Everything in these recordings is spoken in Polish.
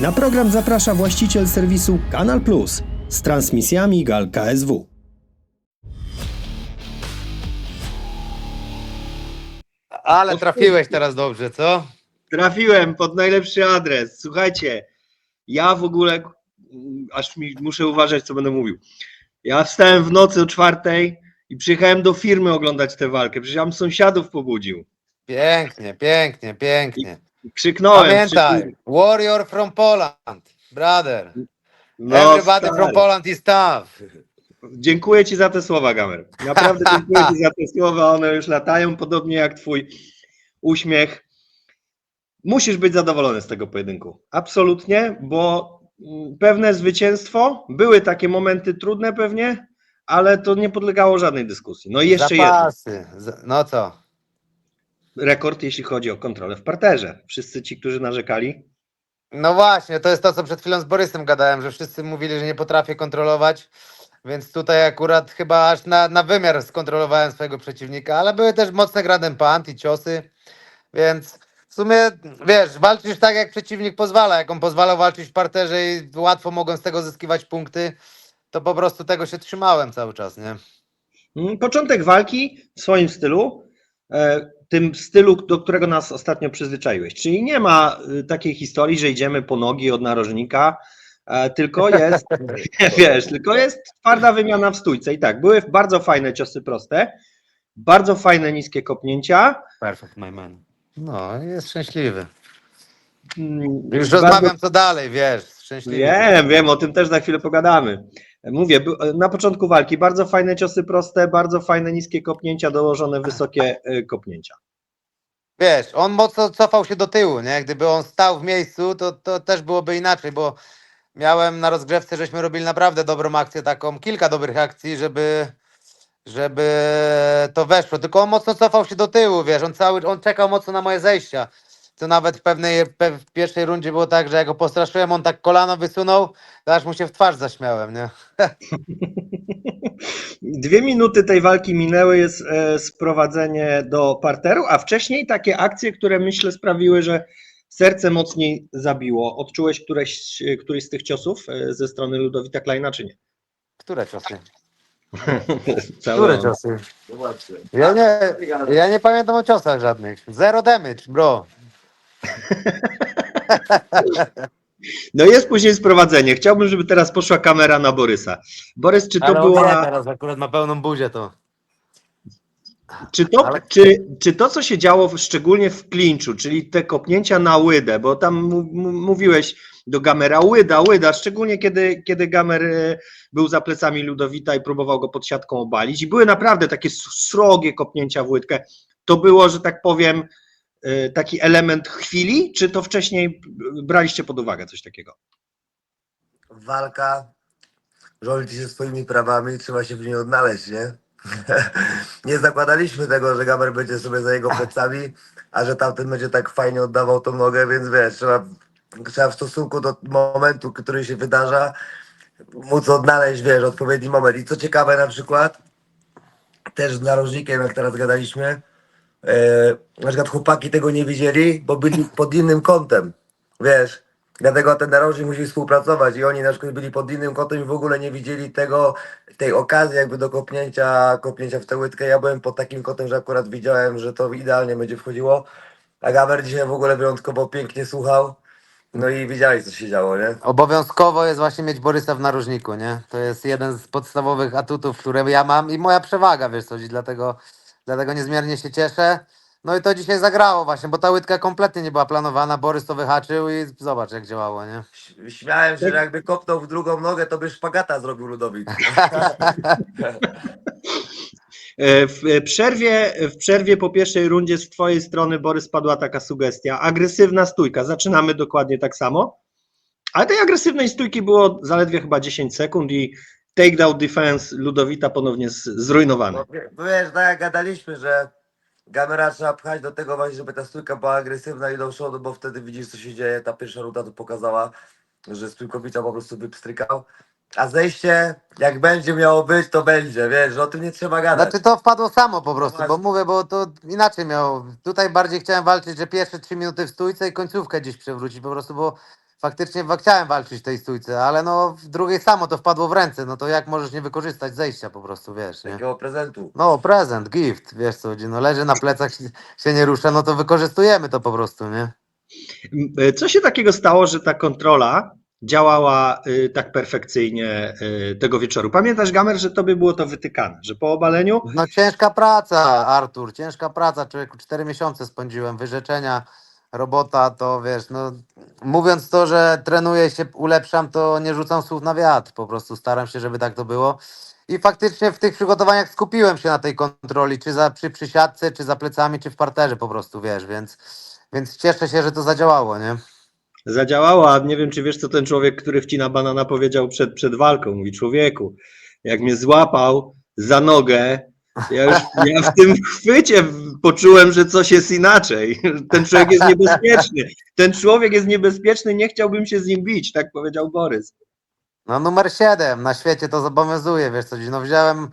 Na program zaprasza właściciel serwisu Kanal Plus z transmisjami Gal KSW. Ale trafiłeś teraz dobrze, co? Trafiłem pod najlepszy adres. Słuchajcie, ja w ogóle mm, aż mi muszę uważać, co będę mówił. Ja wstałem w nocy o czwartej i przyjechałem do firmy oglądać tę walkę. Przecież ja bym sąsiadów pobudził. Pięknie, pięknie, pięknie. Krzyknąłem. Pamiętaj, krzyknąłem. warrior from Poland, brother. No, Everybody stary. from Poland is tough. Dziękuję Ci za te słowa, Gamer. Naprawdę dziękuję Ci za te słowa. One już latają, podobnie jak Twój uśmiech. Musisz być zadowolony z tego pojedynku. Absolutnie, bo mm, pewne zwycięstwo, były takie momenty trudne pewnie, ale to nie podlegało żadnej dyskusji. No i jeszcze jeden Zapasy. Z- No co? Rekord, jeśli chodzi o kontrolę w parterze. Wszyscy ci, którzy narzekali, No właśnie, to jest to, co przed chwilą z Borysem gadałem, że wszyscy mówili, że nie potrafię kontrolować, więc tutaj akurat chyba aż na, na wymiar skontrolowałem swojego przeciwnika, ale były też mocne gradem pant i ciosy, więc w sumie, wiesz, walczysz tak, jak przeciwnik pozwala, jak on pozwalał walczyć w parterze i łatwo mogą z tego zyskiwać punkty, to po prostu tego się trzymałem cały czas, nie? Mm, Początek walki w swoim stylu, tym stylu, do którego nas ostatnio przyzwyczaiłeś. Czyli nie ma y, takiej historii, że idziemy po nogi od narożnika, e, tylko jest, wiesz, tylko jest twarda wymiana w stójce. I tak, były bardzo fajne ciosy proste, bardzo fajne niskie kopnięcia. Perfect, my man. No, jest szczęśliwy. Mm, Już bardzo- rozmawiam co dalej, wiesz, szczęśliwy. Wiem, wiem, o tym też za chwilę pogadamy. Mówię, na początku walki bardzo fajne ciosy proste, bardzo fajne niskie kopnięcia, dołożone wysokie e, kopnięcia. Wiesz, on mocno cofał się do tyłu, nie? Gdyby on stał w miejscu, to, to też byłoby inaczej, bo miałem na rozgrzewce, żeśmy robili naprawdę dobrą akcję, taką kilka dobrych akcji, żeby, żeby to weszło. Tylko on mocno cofał się do tyłu, wiesz, on cały, on czekał mocno na moje zejścia. To nawet w pewnej, pe, w pierwszej rundzie było tak, że jak go postraszyłem, on tak kolano wysunął, aż mu się w twarz zaśmiałem, nie? Dwie minuty tej walki minęły, jest e, sprowadzenie do parteru, a wcześniej takie akcje, które myślę sprawiły, że serce mocniej zabiło. Odczułeś któreś, któryś z tych ciosów e, ze strony Ludowita Kleina, czy nie? Które ciosy? Które ciosy? Ja nie, ja nie pamiętam o ciosach żadnych. Zero damage, bro. No jest później sprowadzenie. Chciałbym, żeby teraz poszła kamera na Borysa. Borys, czy to Ale była... teraz akurat ma pełną buzię to. Czy to, Ale- czy, czy to, co się działo w, szczególnie w klinczu, czyli te kopnięcia na łydę, bo tam mu, mu, mówiłeś do Gamera łyda, łyda, szczególnie kiedy, kiedy Gamer e, był za plecami Ludowita i próbował go pod siatką obalić i były naprawdę takie s- srogie kopnięcia w łydkę, to było, że tak powiem, taki element chwili, czy to wcześniej braliście pod uwagę coś takiego? walka rządzi się swoimi prawami, trzeba się w niej odnaleźć, nie? nie zakładaliśmy tego, że Gamer będzie sobie za jego plecami, a że tamten będzie tak fajnie oddawał tą nogę, więc wiesz, trzeba, trzeba w stosunku do momentu, który się wydarza, móc odnaleźć, wiesz, odpowiedni moment. I co ciekawe na przykład, też z narożnikiem, jak teraz gadaliśmy, na przykład chłopaki tego nie widzieli, bo byli pod innym kątem, wiesz, dlatego ten narożnik musi współpracować i oni na przykład byli pod innym kątem i w ogóle nie widzieli tego, tej okazji jakby do kopnięcia, kopnięcia w tę łydkę. Ja byłem pod takim kątem, że akurat widziałem, że to idealnie będzie wchodziło, a Gamer dzisiaj w ogóle wyjątkowo pięknie słuchał, no i widzieli co się działo, nie? Obowiązkowo jest właśnie mieć Borysa w narożniku, nie? To jest jeden z podstawowych atutów, które ja mam i moja przewaga, wiesz co, dlatego, dlatego niezmiernie się cieszę. No i to dzisiaj zagrało właśnie, bo ta łydka kompletnie nie była planowana, Borys to wyhaczył i zobacz jak działało, nie? Ś- Śmiałem się, że jakby kopnął w drugą nogę, to by szpagata zrobił Ludowik. E, W przerwie, w przerwie po pierwszej rundzie z Twojej strony, Borys, padła taka sugestia. Agresywna stójka. Zaczynamy dokładnie tak samo. Ale tej agresywnej stójki było zaledwie chyba 10 sekund i takedown defense Ludowita ponownie z- zrujnowany. Bo, wiesz, tak jak gadaliśmy, że Gamera trzeba pchać do tego właśnie, żeby ta stójka była agresywna i do przodu, bo wtedy widzisz co się dzieje. Ta pierwsza runda to pokazała, że stójkowicza po prostu wypstrykał. A zejście, jak będzie miało być, to będzie, wiesz, że o tym nie trzeba gadać. Znaczy to wpadło samo po prostu, No bo mówię, bo to inaczej miało. Tutaj bardziej chciałem walczyć, że pierwsze trzy minuty w stójce i końcówkę gdzieś przewrócić po prostu, bo faktycznie chciałem walczyć w tej stójce, ale no w drugiej samo to wpadło w ręce, no to jak możesz nie wykorzystać zejścia po prostu, wiesz, nie? Takiego prezentu. No, prezent, gift, wiesz co, no leży na plecach, się- nie rusza, no to wykorzystujemy to po prostu, nie? M, Co się takiego stało, że ta kontrola działała y, tak perfekcyjnie y, tego wieczoru? Pamiętasz, Gamer, że tobie było to wytykane, że po obaleniu No ciężka praca, Artur, ciężka praca, człowieku, cztery miesiące spędziłem, wyrzeczenia, robota, to wiesz, no mówiąc to, że trenuję się, ulepszam, to nie rzucam słów na wiatr, po prostu staram się, żeby tak to było. I faktycznie w tych przygotowaniach skupiłem się na tej kontroli, czy za, przy przysiadce, czy za plecami, czy w parterze po prostu, wiesz, więc, więc cieszę się, że to zadziałało, nie? zadziałała. Nie wiem, czy wiesz, co ten człowiek, który wcina banana powiedział przed, przed walką. Mówi, człowieku, jak mnie złapał za nogę, ja już ja w tym chwycie poczułem, że coś jest inaczej. Ten człowiek jest niebezpieczny. Ten człowiek jest niebezpieczny, nie chciałbym się z nim bić, tak powiedział Borys. No numer 7 na świecie to zobowiązuje, wiesz co, no wziąłem,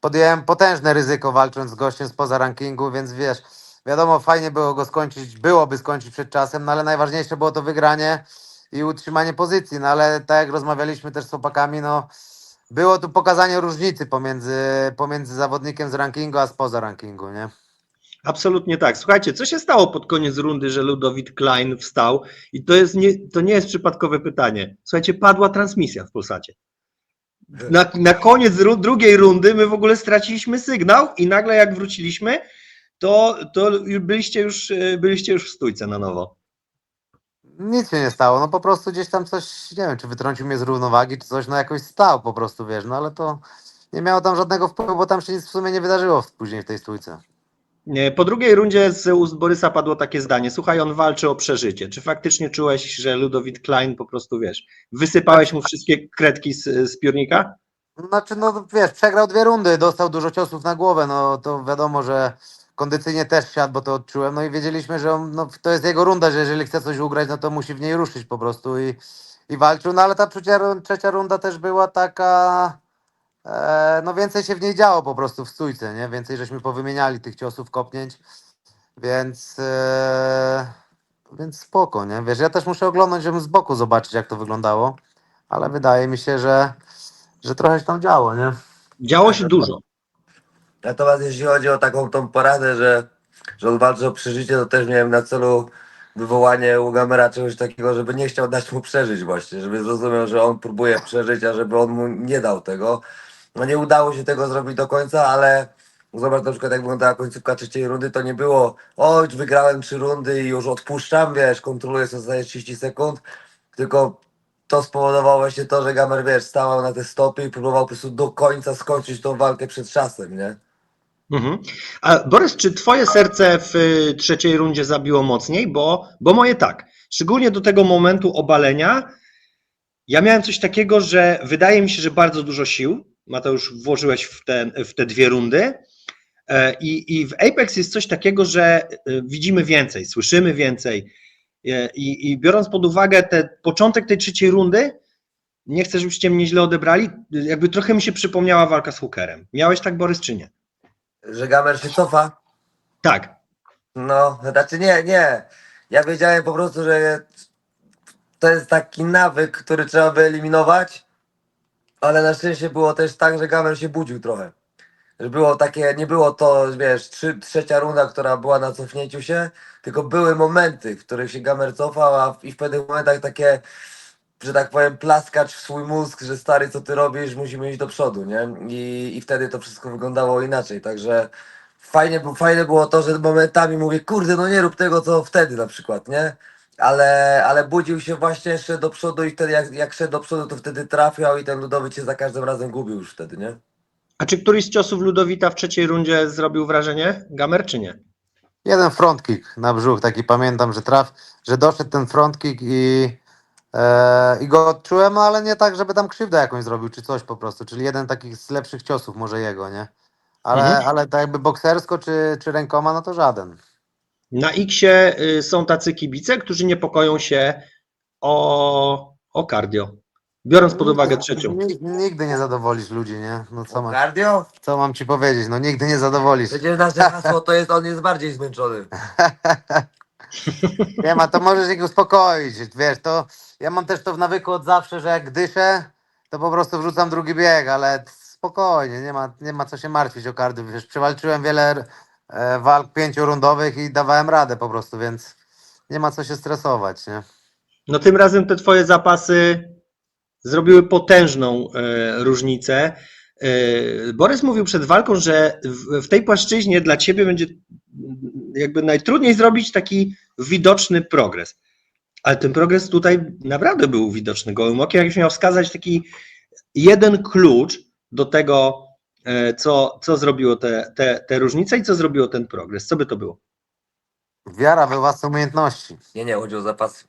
podjąłem potężne ryzyko walcząc z gościem spoza rankingu, więc wiesz, wiadomo, fajnie było go skończyć, byłoby skończyć przed czasem, no ale najważniejsze było to wygranie i utrzymanie pozycji, no ale tak jak rozmawialiśmy też z chłopakami, no było tu pokazanie różnicy pomiędzy, pomiędzy zawodnikiem z rankingu, a spoza rankingu, nie? Absolutnie tak. Słuchajcie, co się stało pod koniec rundy, że Ludowit Klein wstał? I to, jest nie, to nie jest przypadkowe pytanie. Słuchajcie, padła transmisja w Polsacie. Na, na koniec ru, drugiej rundy my w ogóle straciliśmy sygnał i nagle jak wróciliśmy, to, to byliście, już, byliście już w stójce na nowo. Nic się nie stało, no po prostu gdzieś tam coś, nie wiem, czy wytrącił mnie z równowagi, czy coś, no jakoś stał po prostu, wiesz, no ale to nie miało tam żadnego wpływu, bo tam się nic w sumie nie wydarzyło w- później w tej stójce. Nie, Po drugiej rundzie z ust Borysa padło takie zdanie. Słuchaj, on walczy o przeżycie. Czy faktycznie czułeś, że Ludowit Klein po prostu, wiesz, wysypałeś mu wszystkie kredki z, z piórnika? Znaczy, no wiesz, przegrał dwie rundy, dostał dużo ciosów na głowę, no to wiadomo, że kondycyjnie też siadł, bo to odczułem, no i wiedzieliśmy, że on, no, to jest jego runda, że jeżeli chce coś ugrać, no to musi w niej ruszyć po prostu i, i walczył, no ale ta trzecia, trzecia runda też była taka, e, no więcej się w niej działo po prostu w stójce, nie? Więcej żeśmy powymieniali tych ciosów, kopnięć, więc, e, więc spoko, nie? Wiesz, ja też muszę oglądać, żeby z boku zobaczyć, jak to wyglądało, ale wydaje mi się, że, że trochę się tam działo, nie? Działo się dużo. Natomiast jeśli chodzi o taką tą poradę, że, że on walczy o przeżycie, to też miałem na celu wywołanie u Gamera czegoś takiego, żeby nie chciał dać mu przeżyć właśnie, żeby zrozumiał, że on próbuje przeżyć, a żeby on mu nie dał tego. No nie udało się tego zrobić do końca, ale zobacz na przykład jak wyglądała końcówka trzeciej rundy, to nie było oj, wygrałem trzy rundy i już odpuszczam, wiesz, kontroluję sobie zostaje 30 sekund, tylko to spowodowało właśnie to, że Gamer, wiesz, stawał na te stopy i próbował po prostu do końca skończyć tą walkę przed czasem, nie? Mhm. A Borys, czy twoje serce w y, trzeciej rundzie zabiło mocniej? Bo, bo moje tak. Szczególnie do tego momentu obalenia. Ja miałem coś takiego, że wydaje mi się, że bardzo dużo sił, Mateusz, włożyłeś w te, w te dwie rundy. E, I, I w Apex jest coś takiego, że y, widzimy więcej, słyszymy więcej. E, I, I biorąc pod uwagę te, początek tej trzeciej rundy, nie chcę, żebyście mnie źle odebrali, jakby trochę mi się przypomniała walka z Hookerem. Miałeś tak, Borys, czy nie? Że Gamer się cofa. Tak. No, znaczy nie, nie. Ja wiedziałem po prostu, że to jest taki nawyk, który trzeba wyeliminować, ale na szczęście było też tak, że Gamer się budził trochę. Że było takie, nie było to, wiesz, trzy, trzecia runda, która była na cofnięciu się, tylko były momenty, w których się Gamer cofał, a w, i w pewnych momentach takie, że tak powiem, plaskacz w swój mózg, że stary, co ty robisz, musimy iść do przodu, nie? I, i wtedy to wszystko wyglądało inaczej, także fajnie, bo fajne było to, że momentami mówię, kurde, no nie rób tego, co wtedy na przykład, nie? Ale, ale budził się właśnie jeszcze do przodu i wtedy jak, jak szedł do przodu, to wtedy trafiał i ten Ludowicz się za każdym razem gubił już wtedy, nie? A czy któryś z ciosów Ludowita w trzeciej rundzie zrobił wrażenie? Gamer czy nie? Jeden front kick na brzuch, taki pamiętam, że traf, że doszedł ten front kick i, i go odczułem, no ale nie tak, żeby tam krzywdę jakąś zrobił, czy coś po prostu, czyli jeden takich z lepszych ciosów może jego, nie? Ale, Mhm. ale tak jakby boksersko czy, czy rękoma, no to żaden. Na X-ie y, są tacy kibice, którzy niepokoją się o, o cardio. Biorąc pod uwagę trzecią. Nig- Nigdy nie zadowolisz ludzi, nie? No co, ma, Cardio? co mam ci powiedzieć, no nigdy nie zadowolisz. Przecież nasze hasło to jest, on jest bardziej zmęczony. Nie ma, to możesz ich uspokoić, wiesz, to ja mam też to w nawyku od zawsze, że jak dyszę, to po prostu wrzucam drugi bieg, ale spokojnie, nie ma, nie ma co się martwić o kardio, wiesz, przewalczyłem wiele e, walk pięciorundowych i dawałem radę po prostu, więc nie ma co się stresować, nie? No tym razem te twoje zapasy zrobiły potężną e, różnicę. E, Borys mówił przed walką, że w, w tej płaszczyźnie dla ciebie będzie jakby najtrudniej zrobić taki widoczny progres. Ale ten progres tutaj naprawdę był widoczny gołym okiem. Jakbyś miał wskazać taki jeden klucz do tego, e, co, co zrobiło te, te, te różnice i co zrobiło ten progres. Co by to było? Wiara we własne umiejętności. Nie, nie, chodzi o zapasy.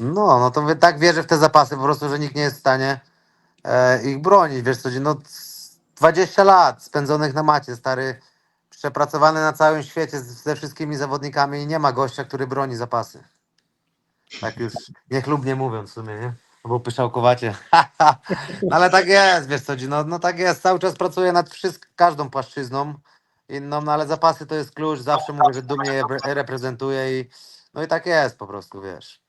No, no to tak wierzę w te zapasy po prostu, że nikt nie jest w stanie e, ich bronić. Wiesz co, no c- 20 lat spędzonych na macie, stary, przepracowany na całym świecie z- ze wszystkimi zawodnikami i nie ma gościa, który broni zapasy. Tak już niechlubnie mówiąc w sumie, nie? No Bo pyszałkowacie. no ale tak jest, wiesz co, no, no tak jest, cały czas pracuję nad wszystk- każdą płaszczyzną inną, no ale zapasy to jest klucz, zawsze mówię, że dumnie je re- reprezentuję i no i tak jest po prostu, wiesz.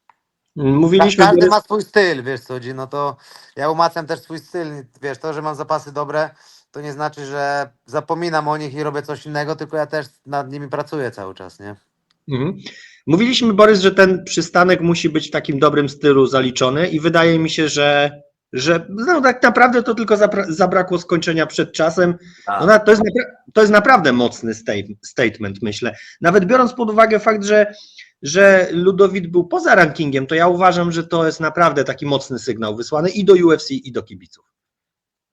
Mówiliśmy, Ka- każdy ma swój styl, wiesz co, no to ja umacniam też swój styl, wiesz, to, że mam zapasy dobre, to nie znaczy, że zapominam o nich i robię coś innego, tylko ja też nad nimi pracuję cały czas, nie? Mhm. Mówiliśmy, Borys, że ten przystanek musi być w takim dobrym stylu zaliczony i wydaje mi się, że, że no, tak naprawdę to tylko zabrakło skończenia przed czasem. Tak. No, to, jest to jest naprawdę mocny state- statement, myślę. Nawet biorąc pod uwagę fakt, że, że Ludowit był poza rankingiem, to ja uważam, że to jest naprawdę taki mocny sygnał wysłany i do UFC, i do kibiców.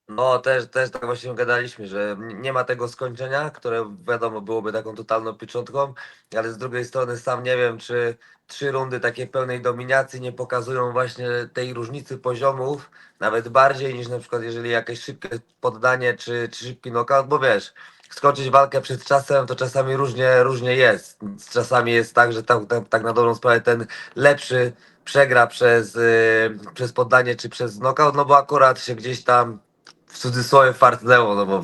No, też, też tak właśnie gadaliśmy, że nie ma tego skończenia, które wiadomo byłoby taką totalną pieczątką, ale z drugiej strony sam nie wiem, czy trzy rundy takiej pełnej dominacji nie pokazują właśnie tej różnicy poziomów, nawet bardziej niż na przykład jeżeli jakieś szybkie poddanie czy, czy szybki knockout, bo wiesz, skończyć walkę przed czasem to czasami różnie, różnie jest. Czasami jest tak, że tak, tak, tak na dobrą sprawę ten lepszy przegra przez, yy, przez poddanie czy przez knockout, no bo akurat się gdzieś tam w cudzysłowie fartnęło, no bo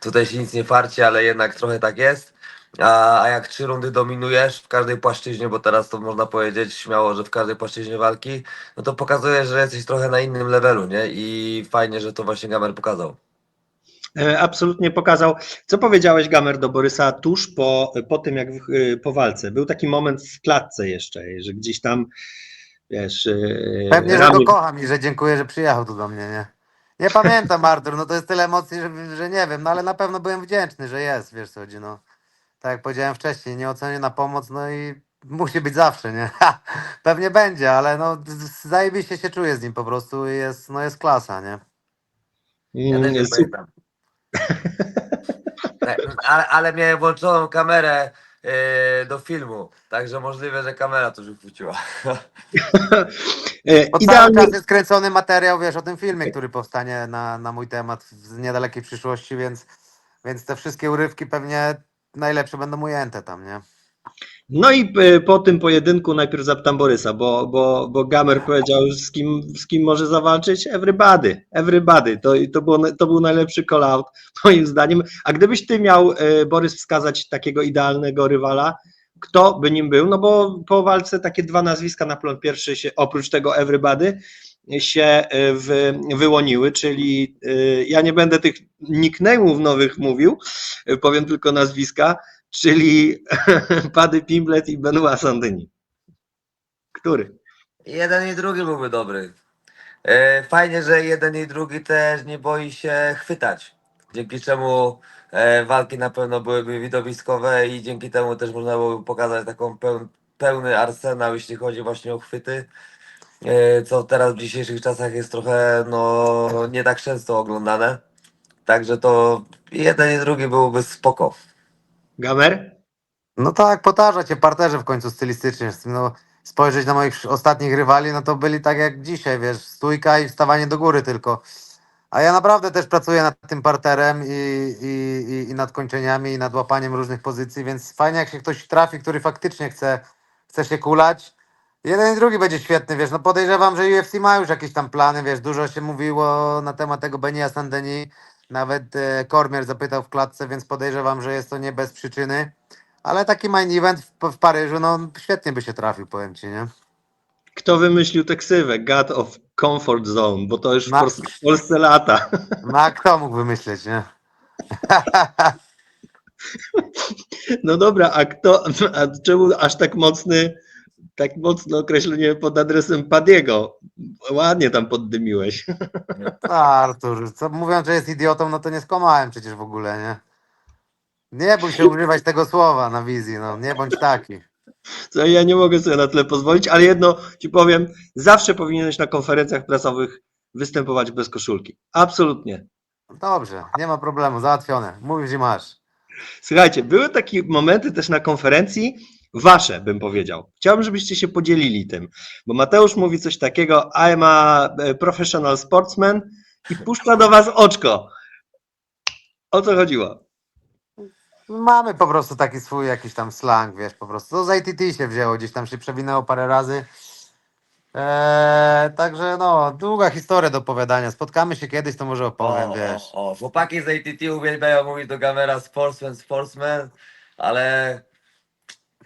tutaj się nic nie farci, ale jednak trochę tak jest. A, a jak trzy rundy dominujesz w każdej płaszczyźnie, bo teraz to można powiedzieć śmiało, że w każdej płaszczyźnie walki, no to pokazuje, że jesteś trochę na innym levelu, nie? I fajnie, że to właśnie Gamer pokazał. E, Absolutnie pokazał. Co powiedziałeś, Gamer, do Borysa tuż po, po tym, jak w- e, po walce? Był taki moment w klatce jeszcze, że gdzieś tam, wiesz... e, Pewnie, że ramię- go kocham i że dziękuję, że przyjechał tu do mnie, nie? Nie pamiętam, Artur, no to jest tyle emocji, że, że nie wiem, no ale na pewno byłem wdzięczny, że jest, wiesz co chodzi, no. Tak jak powiedziałem wcześniej, nieoceniona pomoc, no i musi być zawsze, nie? Ha, pewnie będzie, ale no zajebiście się czuję z nim po prostu i jest, no jest klasa, nie? Ja też nie su- pamiętam. Tak, ale, ale miałem włączoną kamerę do filmu, także możliwe, że kamera to już wróciła. e, Bo cały Idealnie, czas jest kręcony materiał, wiesz, o tym filmie, który powstanie na, na mój temat w niedalekiej przyszłości, więc, więc te wszystkie urywki pewnie najlepsze będą ujęte tam, nie? No i e, po tym pojedynku najpierw zapytam Borysa, bo, bo, bo Gamer powiedział, z kim, z kim może zawalczyć? Everybody, everybody. To, to, było, to był najlepszy call-out moim zdaniem. A gdybyś ty miał, e, Borys, wskazać takiego idealnego rywala, kto by nim był? No bo po walce takie dwa nazwiska na plan pierwszy się, oprócz tego everybody, się e, wy, wyłoniły, czyli ja nie będę tych nickname'ów nowych mówił, powiem tylko nazwiska, czyli Paddy Pimblet i Benoit Sandyni. Który? Jeden i drugi byłby dobry. E, Fajnie, że jeden i drugi też nie boi się chwytać. Dzięki czemu e, walki na pewno byłyby widowiskowe i dzięki temu też można byłoby pokazać taką peł, pełny arsenał, jeśli chodzi właśnie o chwyty. E, Co teraz w dzisiejszych czasach jest trochę no, nie tak często oglądane. Także to jeden i drugi byłby spoko. Gamer? No tak, potarza cię parterze w końcu stylistycznie. No, spojrzeć na moich ostatnich rywali, no to byli tak jak dzisiaj, wiesz, stójka i wstawanie do góry tylko. A ja naprawdę też pracuję nad tym parterem i, i, i, i nad kończeniami, i nad łapaniem różnych pozycji, więc fajnie jak się ktoś trafi, który faktycznie chce, chce się kulać. Jeden i drugi będzie świetny, wiesz, no podejrzewam, że UFC ma już jakieś tam plany, wiesz, dużo się mówiło na temat tego Benia Sandeni, nawet e, Kormier zapytał w klatce, więc podejrzewam, że jest to nie bez przyczyny. Ale taki main event w, w Paryżu, no świetnie by się trafił, powiem ci, nie? Kto wymyślił tę ksywę? God of Comfort Zone, bo to już w Max. Polsce, w Polsce lata. No a kto mógł wymyśleć, nie? No dobra, a kto, a czemu aż tak mocny, tak mocne określenie pod adresem Padiego? Ładnie tam poddymiłeś. A, Artur, co mówiąc, że jest idiotą, no to nie skłamałem przecież w ogóle, nie? Nie bój się używać tego słowa na wizji, no nie bądź taki. Co ja nie mogę sobie na tyle pozwolić, ale jedno ci powiem, zawsze powinieneś na konferencjach prasowych występować bez koszulki. Absolutnie. Dobrze, nie ma problemu, załatwione. Mówisz i masz. Słuchajcie, były takie momenty też na konferencji, wasze bym powiedział. Chciałbym, żebyście się podzielili tym, bo Mateusz mówi coś takiego, I'm a e, professional sportsman i puszcza do was oczko. O co chodziło? Mamy po prostu taki swój jakiś tam slang, wiesz, po prostu. To z ITT się wzięło, gdzieś tam się przewinęło parę razy. Eee, także no, długa historia do opowiadania. Spotkamy się kiedyś, to może opowiem, o, wiesz. O, o, chłopaki z ATT uwielbiają mówić do kamera sportsman, sportsman, ale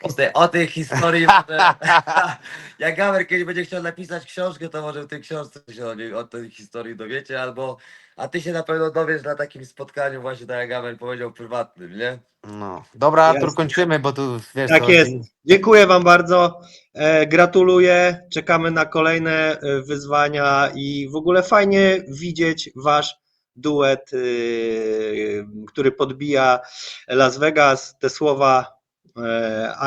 o, tej- o tej historii, może, jak Gamer kiedyś będzie chciał napisać książkę, to może w tej książce się o, niej, o tej historii dowiecie, albo, a ty się na pewno dowiesz na takim spotkaniu właśnie, tak jak Gamer powiedział, prywatnym, nie? No. Dobra, Artur, Jasne. kończymy, bo tu wiesz. Tak co, jest. Dziękuję Wam bardzo. E, gratuluję. Czekamy na kolejne e, wyzwania i w ogóle fajnie widzieć Wasz duet, y, który podbija Las Vegas. Te słowa e,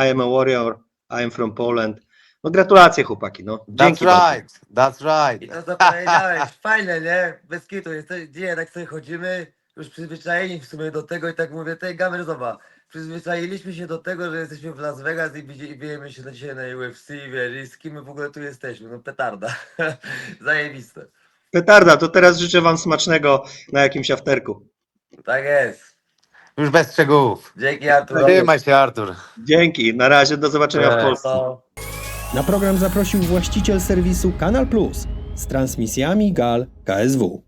I am a warrior, I am from Poland. No gratulacje chłopaki. No. That's Dzięki bardzo. right, that's I right. to co powiedziałeś, fajne, nie? Bez kitu, jesteś, gdzie tak sobie chodzimy, już przyzwyczajeni w sumie do tego i tak mówię, tej gamer zobacz, przyzwyczailiśmy się do tego, że jesteśmy w Las Vegas i widzi- i bijemy się na dzisiaj na UFC, wiesz, i z kim my w ogóle tu jesteśmy, no petarda, zajebiste, Petarda, to teraz życzę Wam smacznego na jakimś afterku. tak jest, Już bez szczegółów. dzięki Artur. Trzymaj się, Artur. Dzięki, na razie, do zobaczenia w Cześć. Polsce. To... Na program zaprosił właściciel serwisu Kanal Plus z transmisjami GAL KSW.